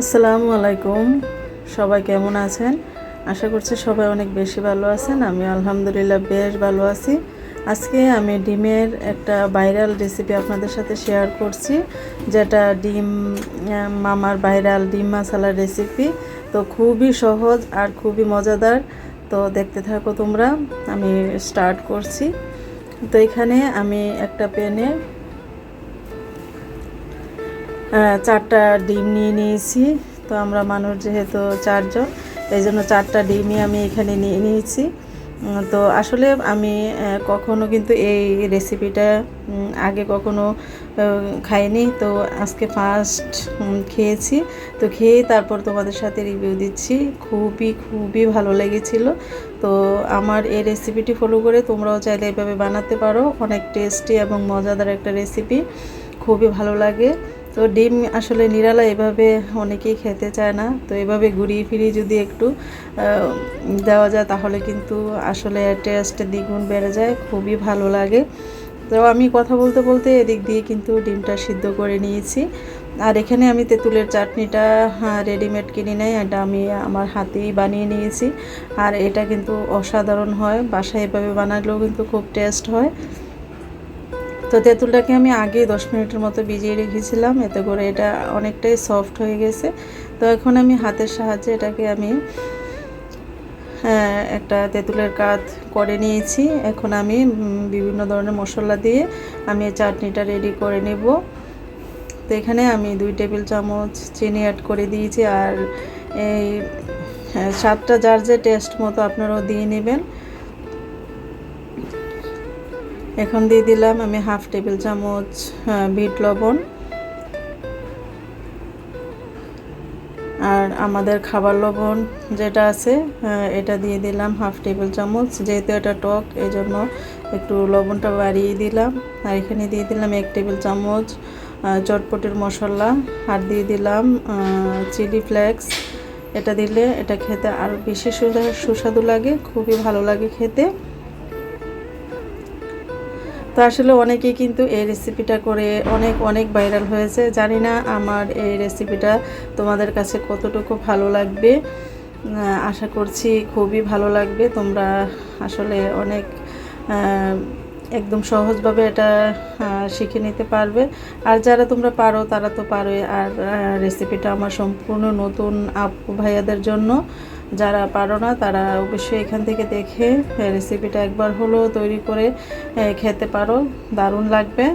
আসসালামু আলাইকুম। সবাই কেমন আছেন? আশা করছি সবাই অনেক বেশি ভালো আছেন। আমি আলহামদুলিল্লাহ বেশ ভালো আছি। আজকে আমি ডিমের একটা ভাইরাল রেসিপি আপনাদের সাথে শেয়ার করছি, যেটা ডিম মামার ভাইরাল ডিম মশালার রেসিপি তো খুবই সহজ আর খুবই মজাদার। তো দেখতে থাকো তোমরা, আমি স্টার্ট করছি। তো এখানে আমি একটা প্যানে চারটা ডিম নিয়ে নিয়েছি। তো আমরা মানুষ যেহেতু চারজন, এই জন্য চারটা ডিমই আমি এখানে নিয়ে নিয়েছি। তো আসলে আমি কখনো কিন্তু এই রেসিপিটা আগে কখনো খাইনি। তো আজকে ফার্স্ট খেয়েছি। তো খেয়ে তারপর তোমাদের সাথে রিভিউ দিচ্ছি। খুবই খুবই ভালো লেগেছিল। তো আমার এই রেসিপিটি ফলো করে তোমরাও চাইলে এভাবে বানাতে পারো। অনেক টেস্টি এবং মজাদার একটা রেসিপি খুবই ভালো লাগে। তো ডিম আসলে নিরালা এভাবে অনেকেই খেতে চায় না। তো এভাবে ঘুরিয়ে ফিরিয়ে যদি একটু দেওয়া যায় তাহলে কিন্তু আসলে টেস্ট দ্বিগুণ বেড়ে যায়, খুবই ভালো লাগে। তো আমি কথা বলতে বলতে এদিক দিয়ে কিন্তু ডিমটা সিদ্ধ করে নিয়েছি। আর এখানে আমি তেঁতুলের চাটনিটা রেডিমেড কিনি নেই, এটা আমি আমার হাতেই বানিয়ে নিয়েছি। আর এটা কিন্তু অসাধারণ হয়, বাসায় এভাবে বানালেও কিন্তু খুব টেস্ট হয়। তো তেঁতুলটাকে আমি আগে দশ মিনিটের মতো ভিজিয়ে রেখেছিলাম এতে করে এটা অনেকটাই সফট হয়ে গেছে। তো এখন আমি হাতের সাহায্যে এটাকে আমি হ্যাঁ, একটা তেঁতুলের কাত করে নিয়েছি। এখন আমি বিভিন্ন ধরনের মশলা দিয়ে আমি চাটনিটা রেডি করে নেব। তো এখানে আমি দুই টেবিল চামচ চিনি অ্যাড করে দিয়েছি আর এই হ্যাঁ, স্বাদটা যার যে টেস্ট মতো আপনারাও দিয়ে নেবেন। এখন দিয়ে দিলাম আমি হাফ টেবিল চামচ বিট লবণ। আর আমাদের খাবার লবণ যেটা আছে এটা দিয়ে দিলাম হাফ টেবিল চামচ। যেহেতু এটা টক এই জন্য একটু লবণটা বাড়িয়ে দিলাম। আর এখানে দিয়ে দিলাম এক টেবিল চামচ চটপটির মশলা। আর দিয়ে দিলাম চিলি ফ্লেক্স। এটা দিলে এটা খেতে আরও বেশি সুস্বাদু লাগে, খুবই ভালো লাগে খেতে। তো আসলে অনেকেই কিন্তু এই রেসিপিটা করে অনেক অনেক ভাইরাল হয়েছে। জানি না আমার এই রেসিপিটা তোমাদের কাছে কতটুকু ভালো লাগবে। আশা করছি খুবই ভালো লাগবে। তোমরা আসলে অনেক একদম সহজভাবে এটা শিখে নিতে পারবে। আর যারা তোমরা পারো, তারা তো পারোই। আর রেসিপিটা আমার সম্পূর্ণ নতুন আপু ভাইয়াদের জন্য। যারা পারো না, তারা অবশ্যই এখান থেকে দেখে রেসিপিটা একবার হলো তৈরি করে খেতে পারো, দারুণ লাগবে।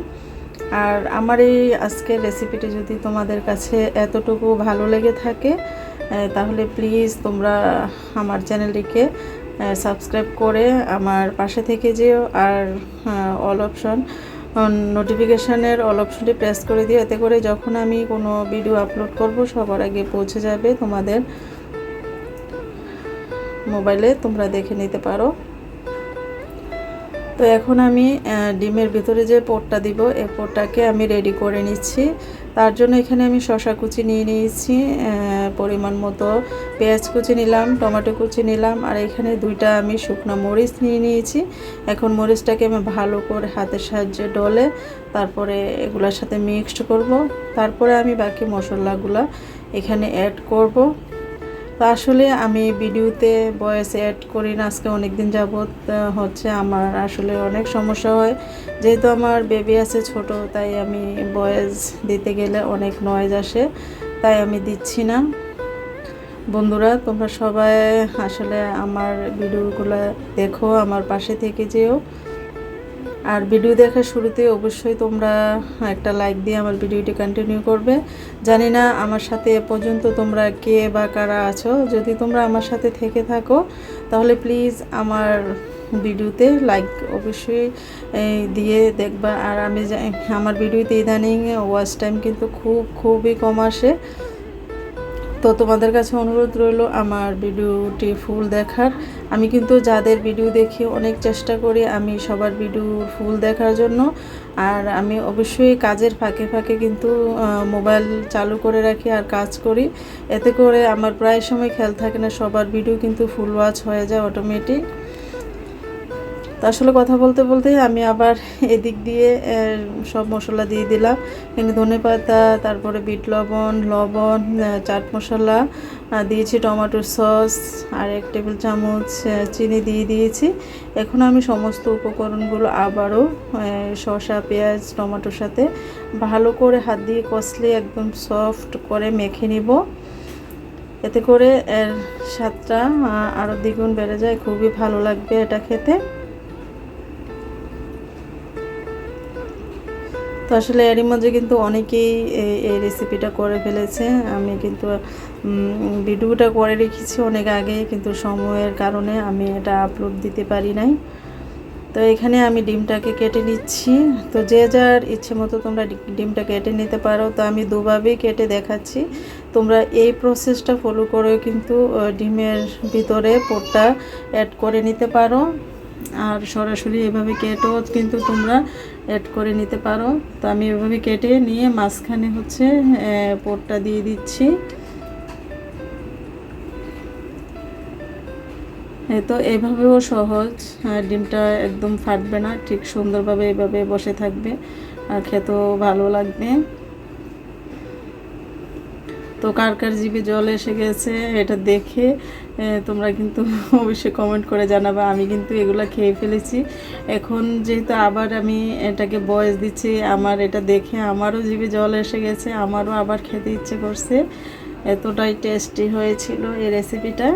আর আমার এই আজকের রেসিপিটি যদি তোমাদের কাছে এতটুকু ভালো লেগে থাকে তাহলে প্লিজ তোমরা আমার চ্যানেলটিকে সাবস্ক্রাইব করে আমার পাশে থেকে যেও। আর অল অপশন নোটিফিকেশানের অল অপশনটি প্রেস করে দিও। এতে করে যখন আমি কোনো ভিডিও আপলোড করব, সবার আগে পৌঁছে যাবে তোমাদের মোবাইলে তোমরা দেখে নিতে পারো। তো এখন আমি ডিমের ভিতরে যে পোটটা দিব এই পোটটাকে আমি রেডি করে নিচ্ছি। তার জন্য এখানে আমি শশা কুচি নিয়ে নিয়েছি পরিমাণ মতো পেঁয়াজ কুচি নিলাম, টমেটো কুচি নিলাম, আর এখানে দুইটা আমি শুকনো মরিচ নিয়ে নিয়েছি। এখন মরিচটাকে আমি ভালো করে হাতের সাহায্যে ডলে তারপরে এগুলোর সাথে মিক্সড করব। তারপরে আমি বাকি মশলাগুলো এখানে অ্যাড করব। তো আসলে আমি ভিডিওতে ভয়েস অ্যাড করি না, আজকে অনেক দিন যাবৎ হচ্ছে আমার আসলে অনেক সমস্যা হয়। যেহেতু আমার বেবি আছে ছোট, তাই আমি ভয়েস দিতে গেলে অনেক নয়েজ আসে, তাই আমি দিচ্ছি না। বন্ধুরা, তোমরা সবাই আসলে আমার ভিডিওগুলো দেখো, আমার পাশে থেকে যেও। আর ভিডিও দেখার শুরুতে অবশ্যই তোমরা একটা লাইক দিয়ে আমার ভিডিওটি কন্টিনিউ করবে। জানি না আমার সাথে এ পর্যন্ত তোমরা কে বা কারা আছো। যদি তোমরা আমার সাথে থেকে থাকো, তাহলে প্লিজ আমার ভিডিওতে লাইক অবশ্যই দিয়ে দেখবা। আর আমি আমার ভিডিওতে ইদানিং ওয়াচ টাইম কিন্তু খুব, খুবই কম আসে। তো তোমাদের কাছে অনুরোধ রইল আমার ভিডিওটি ফুল দেখার। আমি কিন্তু যাদের ভিডিও দেখি অনেক চেষ্টা করি আমি সবার ভিডিও ফুল দেখার জন্য। আর আমি অবশ্যই কাজের ফাঁকে ফাঁকে কিন্তু মোবাইল চালু করে রাখি আর কাজ করি। এতে করে আমার প্রায় সময় খেয়াল থাকে না, সবার ভিডিও কিন্তু ফুল ওয়াচ হয়ে যায় অটোমেটিক তো আসলে কথা বলতে বলতে আমি আবার এদিক দিয়ে সব মশলা দিয়ে দিলাম। এখানে ধনে পাতা, তারপরে বিট লবণ লবণ চাট মশলা দিয়েছি টমেটোর সস, আর এক টেবিল চামচ চিনি দিয়ে দিয়েছি। এখন আমি সমস্ত উপকরণগুলো আবারও শসা, পেঁয়াজ, টমেটোর সাথে ভালো করে হাত দিয়ে কষলে একদম সফট করে মেখে নিব। এতে করে এর স্বাদটা আরও দ্বিগুণ বেড়ে যায়। খুবই ভালো লাগবে এটা খেতে। তো আসলে এরই মধ্যে কিন্তু অনেকেই এই- রেসিপিটা করে ফেলেছে। আমি কিন্তু ভিডিওটা করে রেখেছি অনেক আগে, কিন্তু সময়ের কারণে আমি এটা আপলোড দিতে পারি নাই। তো এখানে আমি ডিমটাকে কেটে নিচ্ছি। তো যে যার ইচ্ছে মতো তোমরা ডিমটা কেটে নিতে পারো। তো আমি দুভাবেই কেটে দেখাচ্ছি। তোমরা এই প্রসেসটা ফলো করেও কিন্তু ডিমের ভিতরে পোটটা অ্যাড করে নিতে পারো। আর সরাসরি এভাবে কেটেও কিন্তু তোমরা অ্যাড করে নিতে পারো। তো আমি এভাবে কেটে নিয়ে মাঝখানে হচ্ছে পোটটা দিয়ে দিচ্ছি। তো এভাবেও সহজ ডিমটা একদম ফাটবে না, ঠিক সুন্দরভাবে এভাবে বসে থাকবে, আর খেতেও ভালো লাগবে। তো কার কার জিভে জল এসে গেছে এটা দেখে তোমরা কিন্তু অবশ্যই কমেন্ট করে জানাবে। আমি কিন্তু এগুলো খেয়ে ফেলেছি। এখন যেহেতু আবার আমি এটাকে বয়স দিচ্ছি, আমার এটা দেখে আমারও জিভে জল এসে গেছে, আমারও আবার খেতে ইচ্ছে করছে। এতটাই টেস্টি হয়েছিল এই রেসিপিটা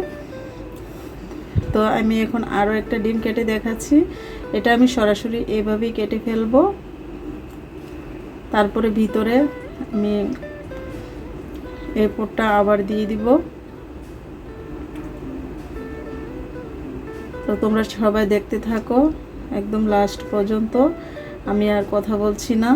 তো আমি এখন আরও একটা ডিম কেটে দেখাচ্ছি। এটা আমি সরাসরি এভাবেই কেটে ফেলব। তারপরে ভিতরে আমি এই পোটটা আবার দিয়ে দিব। তো তোমরা সবাই দেখতে থাকো, একদম লাস্ট পর্যন্ত। আমি আর কথা বলছি না।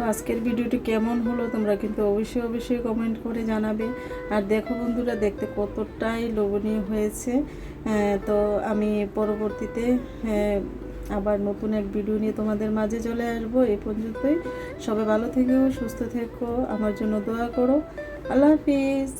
তো আজকের ভিডিওটি কেমন হলো তোমরা কিন্তু অবশ্যই অবশ্যই কমেন্ট করে জানাবে। আর দেখো বন্ধুরা, দেখতে কতটাই লোভনীয় হয়েছে। তো আমি পরবর্তীতে আবার নতুন এক ভিডিও নিয়ে তোমাদের মাঝে চলে আসব। এ পর্যন্তই। সবাই ভালো থেকো, সুস্থ থেকো, আমার জন্য দোয়া করো। আল্লাহ হাফিজ।